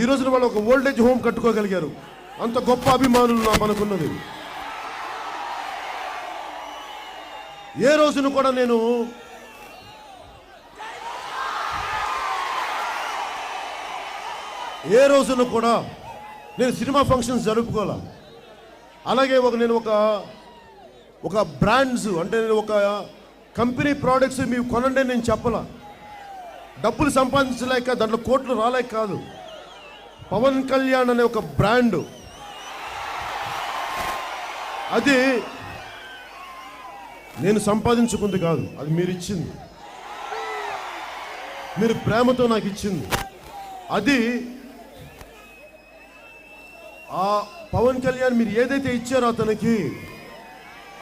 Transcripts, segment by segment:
ఈ రోజున వాళ్ళు ఒక ఓల్డేజ్ హోమ్ కట్టుకోగలిగారు. అంత గొప్ప అభిమానులు నా మనకున్నది. ఏ రోజున కూడా నేను ఏ రోజున కూడా నేను సినిమా ఫంక్షన్స్ జరుపుకోవాలా అలాగే ఒక నేను ఒక ఒక బ్రాండ్స్ అంటే నేను ఒక కంపెనీ ప్రోడక్ట్స్ మీరు కొనండి నేను చెప్పలా. డబ్బులు సంపాదించలేక దాంట్లో కోట్లు రాలేక కాదు. పవన్ కళ్యాణ్ అనే ఒక బ్రాండ్. అది నేను సంపాదించుకుంది కాదు అది మీరు ఇచ్చింది. మీరు ప్రేమతో నాకు ఇచ్చింది. అది ఆ పవన్ కళ్యాణ్ మీరు ఏదైతే ఇచ్చారో అతనికి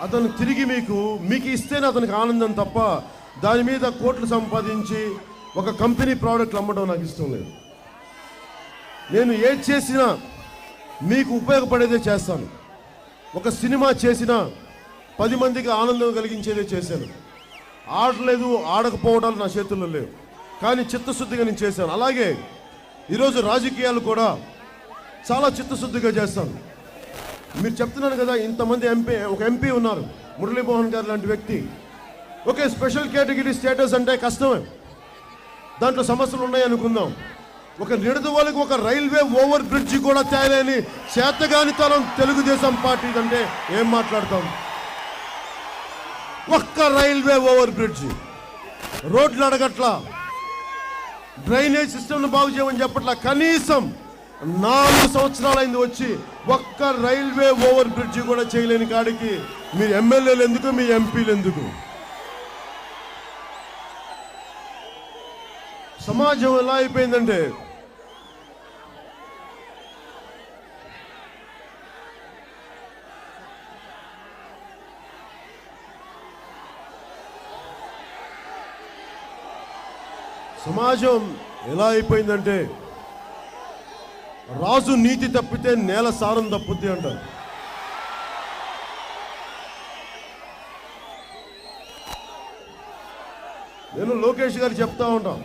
అతను తిరిగి మీకు మీకు ఇస్తేనే అతనికి ఆనందం తప్ప దాని మీద కోట్లు సంపాదించి ఒక కంపెనీ ప్రోడక్ట్లు అమ్మడం నాకు ఇష్టం లేదు. నేను ఏది చేసినా మీకు ఉపయోగపడేదే చేస్తాను. ఒక సినిమా చేసినా పది మందికి ఆనందం కలిగించేదే చేశాను. ఆడలేదు ఆడకపోవడాలు నా చేతుల్లో లేవు. కానీ చిత్తశుద్ధిగా నేను చేశాను. అలాగే ఈరోజు రాజకీయాలు కూడా చాలా చిత్తశుద్ధిగా చేస్తాను. మీరు చెప్తున్నాను కదా ఇంతమంది ఎంపీ ఒక ఎంపీ ఉన్నారు మురళీమోహన్ గారు లాంటి వ్యక్తి. ఓకే స్పెషల్ కేటగిరీ స్టేటస్ అంటే కష్టమే. దాంట్లో సమస్యలు ఉన్నాయి అనుకుందాం ఒక నిడదవలకి ఒక రైల్వే ఓవర్ బ్రిడ్జి కూడా తేలేని చేతగానితనం తెలుగుదేశం పార్టీ అంటే ఏం మాట్లాడతాం? ఒక్క రైల్వే ఓవర్ బ్రిడ్జి. రోడ్లు అడగట్లా. డ్రైనేజ్ సిస్టమ్ను బాగు చేయమని చెప్పట్లా. కనీసం నాలుగు సంవత్సరాలైంది వచ్చి ఒక్క రైల్వే ఓవర్ బ్రిడ్జి కూడా చేయలేని కాడికి మీ ఎమ్మెల్యేలు ఎందుకు మీ ఎంపీలు ఎందుకు? సమాజం ఎలా అయిపోయిందంటే సమాజం ఎలా అయిపోయిందంటే రాజు నీతి తప్పితే నేల సారం తప్పుద్ది అంటారు. నేను లోకేష్ గారు చెప్తా ఉంటాను